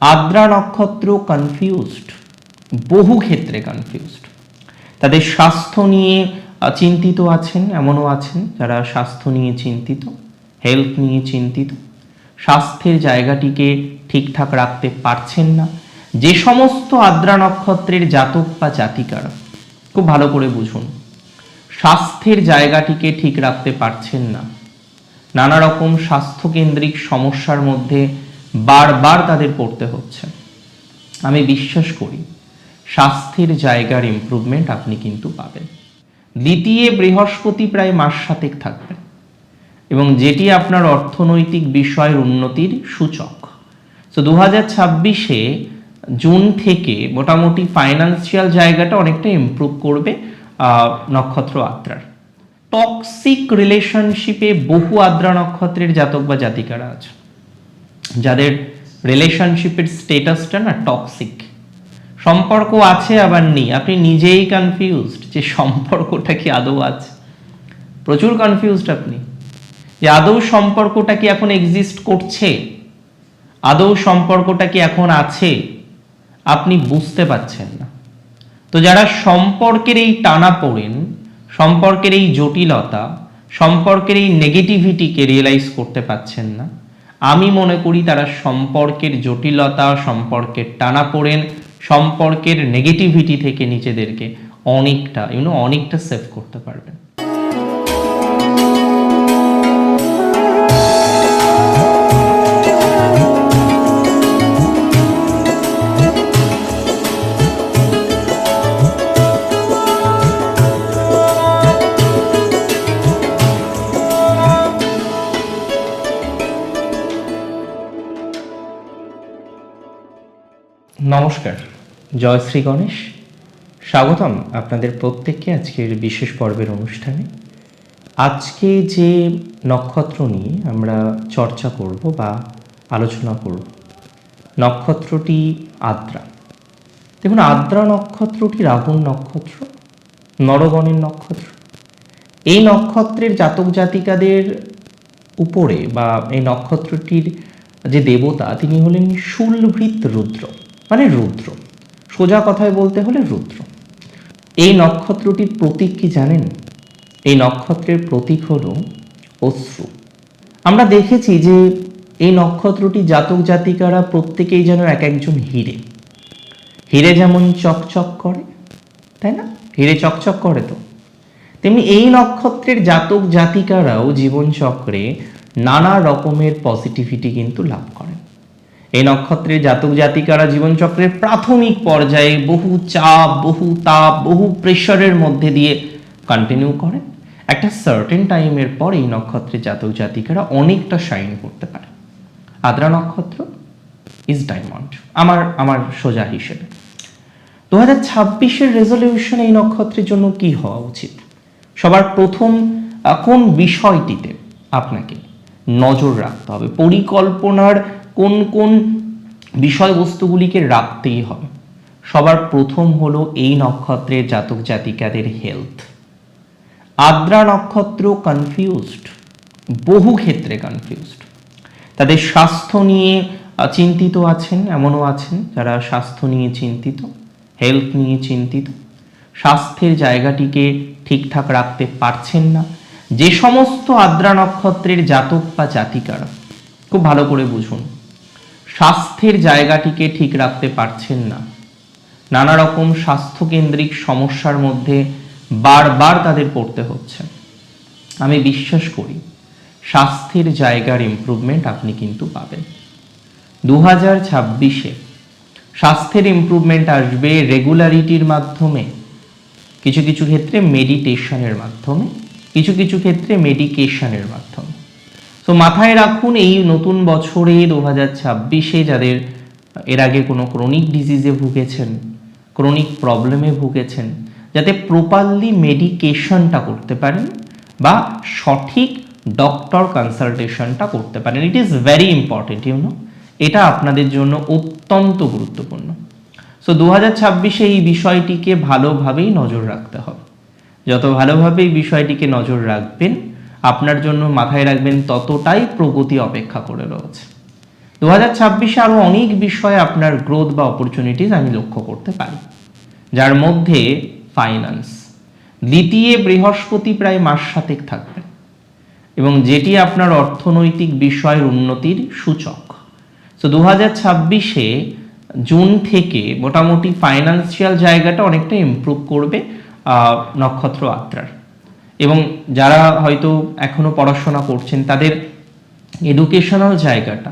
আদ্রা নক্ষত্র কনফিউজড বহু ক্ষেত্রে কনফিউজড তাদের স্বাস্থ্য নিয়ে চিন্তিত আছেন, এমনও আছেন, যারা স্বাস্থ্য নিয়ে চিন্তিত হেলথ নিয়ে চিন্তিত। স্বাস্থ্যের জায়গাটিকে ঠিকঠাক রাখতে পারছেন না। যে সমস্ত আদ্রা নক্ষত্রের জাতক বা জাতিকারা, খুব ভালো করে বুঝুন, স্বাস্থ্যের জায়গাটিকে ঠিক রাখতে পারছেন না। নানা রকম স্বাস্থ্যকেন্দ্রিক সমস্যার মধ্যে বারবার তাদের পড়তে হচ্ছে। আমি বিশ্বাস করি স্বাস্থ্যের জায়গার ইমপ্রুভমেন্ট আপনি কিন্তু পাবেন। দ্বিতীয় বৃহস্পতি প্রায় মাস সাতেক থাকবেন এবং যেটি আপনার অর্থনৈতিক বিষয়ের উন্নতির সূচক। তো দু হাজার ছাব্বিশে জুন থেকে মোটামুটি ফাইন্যান্সিয়াল জায়গাটা অনেকটা ইমপ্রুভ করবে নক্ষত্র আদ্রার টক্সিক রিলেশনশিপে বহু আদ্রা নক্ষত্রের জাতক বা জাতিকারা আছে যাদের রিলেশনশিপের স্টেটাসটা না টক্সিক সম্পর্ক আছে, আবার নেই। আপনি নিজেই কনফিউজড যে সম্পর্কটা কি আদৌ আছে। প্রচুর কনফিউজড আপনি। যে আদৌ সম্পর্কটা কি এখন এক্সিস্ট করছে? আদৌ সম্পর্কটা কি এখন আছে? আপনি বুঝতে পারছেন না। তো যারা সম্পর্কের এই টানা পড়েন সম্পর্কের এই জটিলতা, সম্পর্কের এই নেগেটিভিটিকে রিয়েলাইজ করতে পারছেন না আমি মনে করি তারা সম্পর্কের জটিলতা, সম্পর্কের টানা পড়েন সম্পর্কের নেগেটিভিটি থেকে নিজেদেরকে অনেকটা ইউনো অনেকটা সেভ করতে পারবেন। নমস্কার। জয় শ্রী গণেশ। স্বাগতম আপনাদের প্রত্যেককে আজকের বিশেষ পর্বের অনুষ্ঠানে। আজকে যে নক্ষত্র নিয়ে আমরা চর্চা করব বা আলোচনা করব, নক্ষত্রটি আদ্রা। দেখুন, আদ্রা নক্ষত্রটি রাহুল নক্ষত্র, নরগণের নক্ষত্র। এই নক্ষত্রের জাতক জাতিকাদের উপরে বা এই নক্ষত্রটির যে দেবতা, তিনি হলেন শুলভৃত রুদ্র। মানে রুদ্র। সোজা কথায় বলতে হলে রুদ্র। এই নক্ষত্রটির প্রতীক কি জানেন? এই নক্ষত্রের প্রতীক হল অশ্রু। আমরা দেখেছি যে এই নক্ষত্রটি জাতক জাতিকারা প্রত্যেকেই যেন এক একজন হিরে। হিরে যেমন চকচক করে, তাই না? হিরে চকচক করে তো। তেমনি এই নক্ষত্রের জাতক জাতিকারাও জীবনচক্রে নানা রকমের পজিটিভিটি কিন্তু লাভ করেন। এই নক্ষত্রের জাতক জাতিকারা জীবনচক্রের প্রাথমিক পর্যায়ে বহু চাপ, বহু তাপ, বহু প্রেশারের মধ্যে দিয়ে কন্টিনিউ করেন একটা সার্টেন টাইমের পর এই নক্ষত্রের জাতক জাতিকারা অনেকটা শাইন করতে পারে। আদ্রা নক্ষত্র ইজ ডায়মন্ড আমার আমার সোজা হিসেবে। দু হাজার ছাব্বিশের রেজলিউশন এই নক্ষত্রের জন্য কি হওয়া উচিত? সবার প্রথম কোন বিষয়টিতে আপনাকে নজর রাখতে হবে? পরিকল্পনার কোন কোন বিষয়বস্তুগুলিকে রাখতেই হবে। সবার প্রথম হলো এই নক্ষত্রের জাতক জাতিকাদের হেলথ আদ্রা নক্ষত্র কনফিউজড বহু ক্ষেত্রে কনফিউজড তাদের স্বাস্থ্য নিয়ে চিন্তিত আছেন, এমনও আছেন, যারা স্বাস্থ্য নিয়ে চিন্তিত হেলথ নিয়ে চিন্তিত। স্বাস্থ্যের জায়গাটিকে ঠিকঠাক রাখতে পারছেন না। যে সমস্ত আদ্রা নক্ষত্রের জাতক বা জাতিকারা, খুব ভালো করে বুঝুন। স্বাস্থ্যের জায়গাটিকে ঠিক রাখতে পারছেন না। নানা রকম স্বাস্থ্যকেন্দ্রিক সমস্যার মধ্যে বারবার তাদের পড়তে হচ্ছে। আমি বিশ্বাস করি, স্বাস্থ্যের জায়গার ইমপ্রুভমেন্ট আপনি কিন্তু পাবেন। দু হাজার ছাব্বিশে স্বাস্থ্যের ইমপ্রুভমেন্ট আসবে রেগুলারিটির মাধ্যমে, কিছু কিছু ক্ষেত্রে মেডিটেশনের মাধ্যমে, কিছু কিছু ক্ষেত্রে মেডিকেশনের মাধ্যমে। তো মাথায় রাখুন, এই নতুন বছরে দু হাজার ছাব্বিশে যাদের, এর আগে কোনো ক্রনিক ডিজিজে ভুগেছেন ক্রনিক প্রবলেমে ভুগেছেন, যাতে প্রপারলি মেডিকেশনটা করতে পারেন বা সঠিক ডক্টর কনসালটেশনটা করতে পারেন। It is very important you know এটা আপনাদের জন্য অত্যন্ত গুরুত্বপূর্ণ। সো দু হাজার ছাব্বিশে এই বিষয়টিকে ভালোভাবেই নজর রাখতে হবে। যত ভালোভাবে এই বিষয়টিকে নজর রাখবেন আপনার জন্য মাথায় রাখবেন ততটাই প্রগতি অপেক্ষা করে রয়েছে। দু হাজার ছাব্বিশে আরও অনেক বিষয়ে আপনার গ্রোথ বা অপরচুনিটিস আমি লক্ষ্য করতে পারি। যার মধ্যে ফাইন্যান্স দ্বিতীয় বৃহস্পতি প্রায় মাস সাতেক থাকবে এবং যেটি আপনার অর্থনৈতিক বিষয়ের উন্নতির সূচক। তো দু হাজার ছাব্বিশে জুন থেকে মোটামুটি ফাইন্যান্সিয়াল জায়গাটা অনেকটা ইমপ্রুভ করবে নক্ষত্র আত্রার। এবং যারা হয়তো এখনও পড়াশোনা করছেন, তাদের এডুকেশনাল জায়গাটা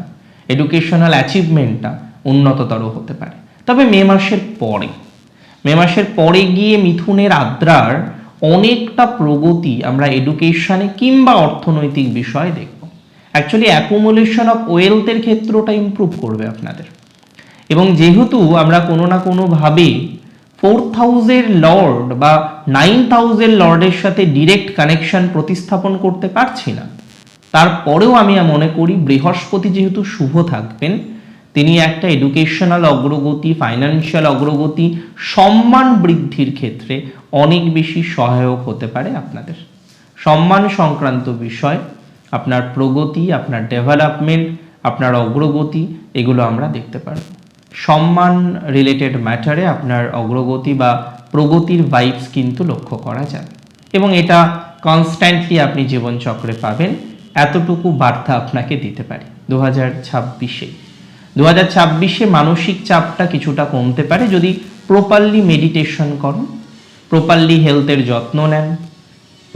এডুকেশনাল অ্যাচিভমেন্টটা উন্নততর হতে পারে। তবে মে মাসের পরে, মে মাসের পরে গিয়ে মিথুনের আদ্রার অনেকটা প্রগতি আমরা এডুকেশনে কিংবা অর্থনৈতিক বিষয়ে দেখব। অ্যাকচুয়ালি অ্যাকুমুলেশন অফ ওয়েলথের ক্ষেত্রটা ইমপ্রুভ করবে আপনাদের। এবং যেহেতু আমরা কোনো না কোনোভাবে ফোর্থ হাউসের লর্ড বা নাইন্থ হাউসের লর্ডের সাথে ডিরেক্ট কানেকশন প্রতিস্থাপন করতে পারছি না। তারপরেও আমি মনে করি বৃহস্পতি যেহেতু শুভ থাকবেন, তিনি একটা এডুকেশনাল অগ্রগতি ফাইন্যান্সিয়াল অগ্রগতি, সম্মান বৃদ্ধির ক্ষেত্রে অনেক বেশি সহায়ক হতে পারে আপনাদের। সম্মান সংক্রান্ত বিষয়, আপনার প্রগতি, আপনার ডেভেলপমেন্ট আপনার অগ্রগতি, এগুলো আমরা দেখতে পারব। সম্মান রিলেটেড ম্যাটারে আপনার অগ্রগতি বা প্রগতির ভাইবস কিন্তু লক্ষ্য করা যাবে। এবং এটা কনস্ট্যান্টলি আপনি জীবনচক্রে পাবেন, এতটুকু বার্তা আপনাকে দিতে পারি। দু হাজার ছাব্বিশে। দু হাজার ছাব্বিশে মানসিক চাপটা কিছুটা কমতে পারে যদি প্রপারলি মেডিটেশন করেন প্রপারলি হেলথের যত্ন নেন।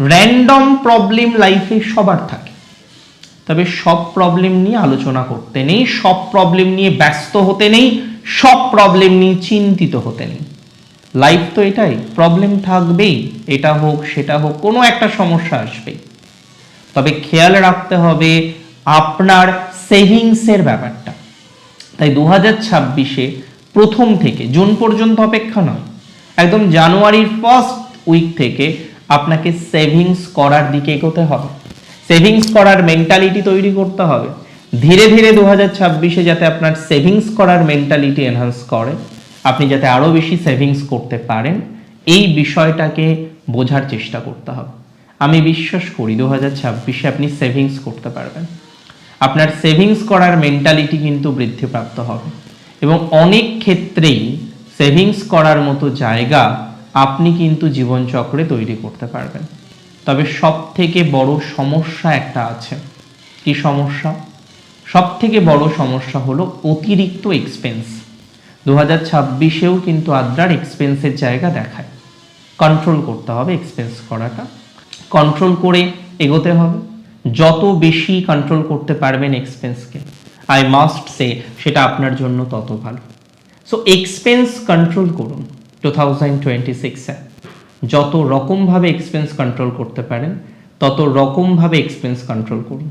র্যান্ডম প্রবলেম লাইফে সবার থাকে। তবে সব প্রবলেম নিয়ে আলোচনা করতে নেই, সব প্রবলেম নিয়ে ব্যস্ত হতে নেই সব প্রবলেম নিয়ে চিন্তিত হতে নেই। লাইফ তো এটাই প্রবলেম থাকবেই, এটা হোক, সেটা হোক, কোনো একটা সমস্যা আসবেই। তবে খেয়াল রাখতে হবে আপনার সেভিংসের ব্যাপারটা। তাই দু হাজার ছাব্বিশে প্রথম থেকে, জুন পর্যন্ত অপেক্ষা নয়, একদম জানুয়ারির ফার্স্ট উইক থেকে আপনাকে সেভিংস করার দিকে এগোতে হবে। সেভিংস করার মেন্টালিটি তৈরি করতে হবে। ধীরে ধীরে দু হাজার ছাব্বিশে যাতে আপনার সেভিংস করার মেন্টালিটি এনহান্স করে, আপনি যাতে আরও বেশি সেভিংস করতে পারেন, এই বিষয়টাকে বোঝার চেষ্টা করতে হবে। আমি বিশ্বাস করি দু হাজার ছাব্বিশে আপনি সেভিংস করতে পারবেন। আপনার সেভিংস করার মেন্টালিটি কিন্তু বৃদ্ধিপ্রাপ্ত হবে। এবং অনেক ক্ষেত্রেই সেভিংস করার মতো জায়গা আপনি কিন্তু জীবনচক্রে তৈরি করতে পারবেন। তবে সব থেকে বড় সমস্যা একটা আছে। কি সমস্যা? সব থেকে বড় সমস্যা হলো অতিরিক্ত এক্সপেন্স দু হাজার ছাব্বিশেও কিন্তু আদ্রার এক্সপেন্সের জায়গা দেখায়। কন্ট্রোল করতে হবে এক্সপেন্স করাটা। কন্ট্রোল করে এগোতে হবে। যত বেশি কন্ট্রোল করতে পারবেন এক্সপেন্সকে আই মাস্ট সে সেটা আপনার জন্য তত ভালো। সো এক্সপেন্স কন্ট্রোল করুন টু থাউজেন্ড টোয়েন্টি সিক্সে যত রকমভাবে এক্সপেন্স কন্ট্রোল করতে পারেন, তত রকমভাবে এক্সপেন্স কন্ট্রোল করুন।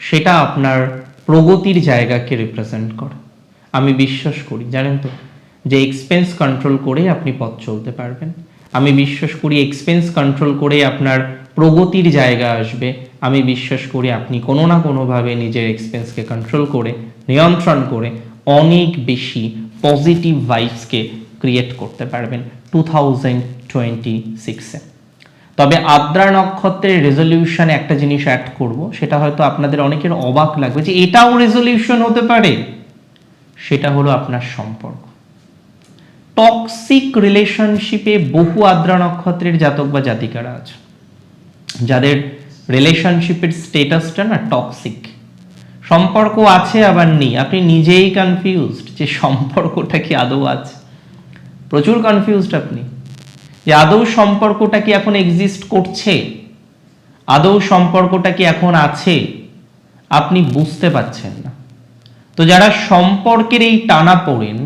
সেটা আপনার প্রগতির জায়গাকে রিপ্রেজেন্ট করে। আমি বিশ্বাস করি, জানেন তো, যে এক্সপেন্স কন্ট্রোল করে আপনি পথ চলতে পারবেন। আমি বিশ্বাস করি এক্সপেন্স কন্ট্রোল করে আপনার প্রগতির জায়গা আসবে। আমি বিশ্বাস করি আপনি কোনো না কোনোভাবে নিজের এক্সপেন্সকে কন্ট্রোল করে, নিয়ন্ত্রণ করে অনেক বেশি পজিটিভ ভাইবসকে ক্রিয়েট করতে পারবেন। টু থাউজেন্ড টোয়েন্টি সিক্সে তবে আদ্রা নক্ষত্রের রেজলিউশনে একটা জিনিস অ্যাড করব, সেটা হয়তো আপনাদের অনেকের অবাক লাগবে যে এটাও রেজলিউশন হতে পারে। সেটা হলো আপনার সম্পর্ক। টক্সিক রিলেশনশিপে বহু আদ্রা নক্ষত্রের জাতক বা জাতিকারা আছে, যাদের রিলেশনশিপের স্টেটাসটা না টক্সিক সম্পর্ক আছে, আবার নেই। আপনি নিজেই কনফিউজড যে সম্পর্কটা কি আদৌ আছে। প্রচুর কনফিউজড আপনি। যে আদৌ সম্পর্কটা কি এখন এক্সিস্ট করছে? আদৌ সম্পর্কটা কি এখন আছে? আপনি বুঝতে পারছেন না। তো যারা সম্পর্কের এই টানা পড়েন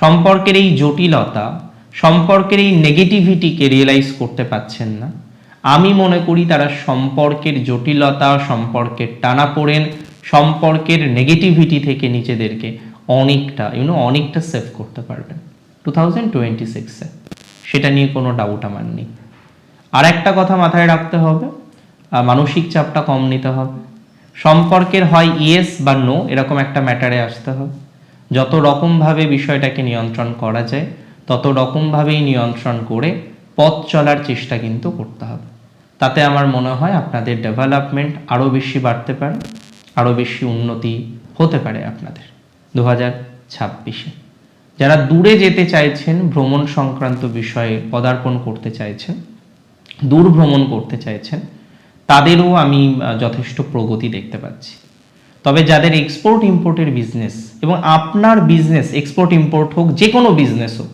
সম্পর্কের এই জটিলতা, সম্পর্কের এই নেগেটিভিটিকে রিয়েলাইজ করতে পারছেন না, আমি মনে করি তারা সম্পর্কের জটিলতা, সম্পর্কের টানা পড়েন সম্পর্কের নেগেটিভিটি থেকে নিজেদেরকে অনেকটা ইউনো অনেকটা সেভ করতে পারবেন। টু থাউজেন্ড টোয়েন্টি সিক্সে সেটা নিয়ে কোনো ডাউট আমার নেই। আর একটা কথা মাথায় রাখতে হবে মানসিক চাপটা কম নিতে হবে। সম্পর্কের হয় ইয়েস বা নো এরকম একটা ম্যাটারে আসতে হবে। যত রকমভাবে বিষয়টাকে নিয়ন্ত্রণ করা যায়, তত রকমভাবেই নিয়ন্ত্রণ করে পথ চলার চেষ্টা কিন্তু করতে হবে। তাতে আমার মনে হয় আপনাদের ডেভেলপমেন্ট আরও বেশি বাড়তে পারে আরও বেশি উন্নতি হতে পারে আপনাদের। দু হাজার ছাব্বিশে। যারা দূরে যেতে চাইছেন, ভ্রমণ সংক্রান্ত বিষয়ে পদার্পণ করতে চাইছেন দূর ভ্রমণ করতে চাইছেন, তাদেরও আমি যথেষ্ট প্রগতি দেখতে পাচ্ছি। তবে যাদের এক্সপোর্ট ইম্পোর্টের বিজনেস এবং আপনার বিজনেস এক্সপোর্ট ইম্পোর্ট হোক যে কোনো বিজনেস হোক,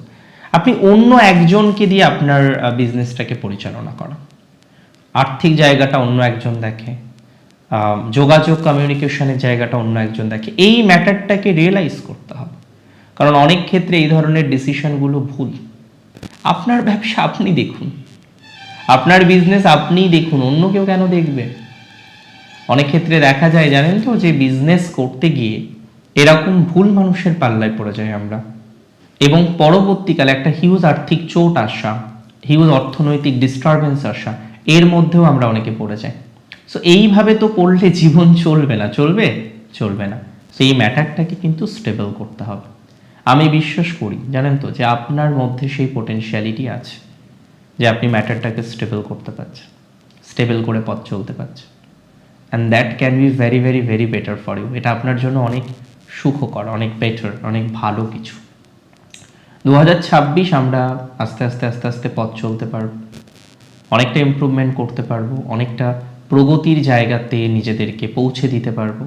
আপনি অন্য একজনকে দিয়ে আপনার বিজনেসটাকে পরিচালনা করা আর্থিক জায়গাটা অন্য একজন দেখে যোগাযোগ কমিউনিকেশনের জায়গাটা অন্য একজন দেখে, এই ম্যাটারটাকে রিয়েলাইজ করতে হবে। কারণ অনেক ক্ষেত্রে এই ধরনের ডিসিশনগুলো ভুল। আপনার ব্যবসা আপনি দেখুন। আপনার বিজনেস আপনিই দেখুন, অন্য কেউ কেন দেখবে? অনেক ক্ষেত্রে দেখা যায়, জানেন তো, যে বিজনেস করতে গিয়ে এরকম ভুল মানুষের পাল্লায় পড়ে যায় আমরা। এবং পরবর্তীকালে একটা হিউজ আর্থিক চোট আসা হিউজ অর্থনৈতিক ডিস্টারবেন্স আসা, এর মধ্যেও আমরা অনেকে পড়ে যাই। সো এইভাবে তো করলে জীবন চলবে না। চলবে? চলবে না। সেই ম্যাটারটাকে কিন্তু স্টেবল করতে হবে। আমি বিশ্বাস করি, জানেন তো, যে আপনার মধ্যে সেই পোটেনশিয়ালিটি আছে, যে আপনি ম্যাটারটাকে স্টেবল করতে পারছেন স্টেবল করে পথ চলতে পারছেন। And that can be very very very better for you এটা আপনার জন্য অনেক সুখকর, অনেক বেটার অনেক ভালো কিছু। দু ছাব্বিশ আমরা আস্তে আস্তে আস্তে আস্তে পথ চলতে পারব। অনেকটা ইমপ্রুভমেন্ট করতে পারব, অনেকটা প্রগতির জায়গাতে নিজেদেরকে পৌঁছে দিতে পারব।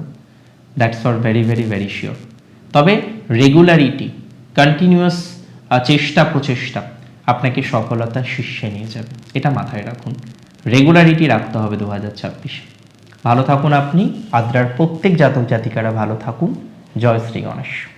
That's for very very very sure তবে রেগুলারিটি কন্টিনিউয়াস চেষ্টা প্রচেষ্টা আপনাকে সফলতার শীর্ষে নিয়ে যাবে। এটা মাথায় রাখুন। রেগুলারিটি রাখতে হবে দু হাজার ছাব্বিশে। ভালো থাকুন আপনি। আদ্রার প্রত্যেক জাতক জাতিকারা ভালো থাকুন। জয় শ্রী গণেশ।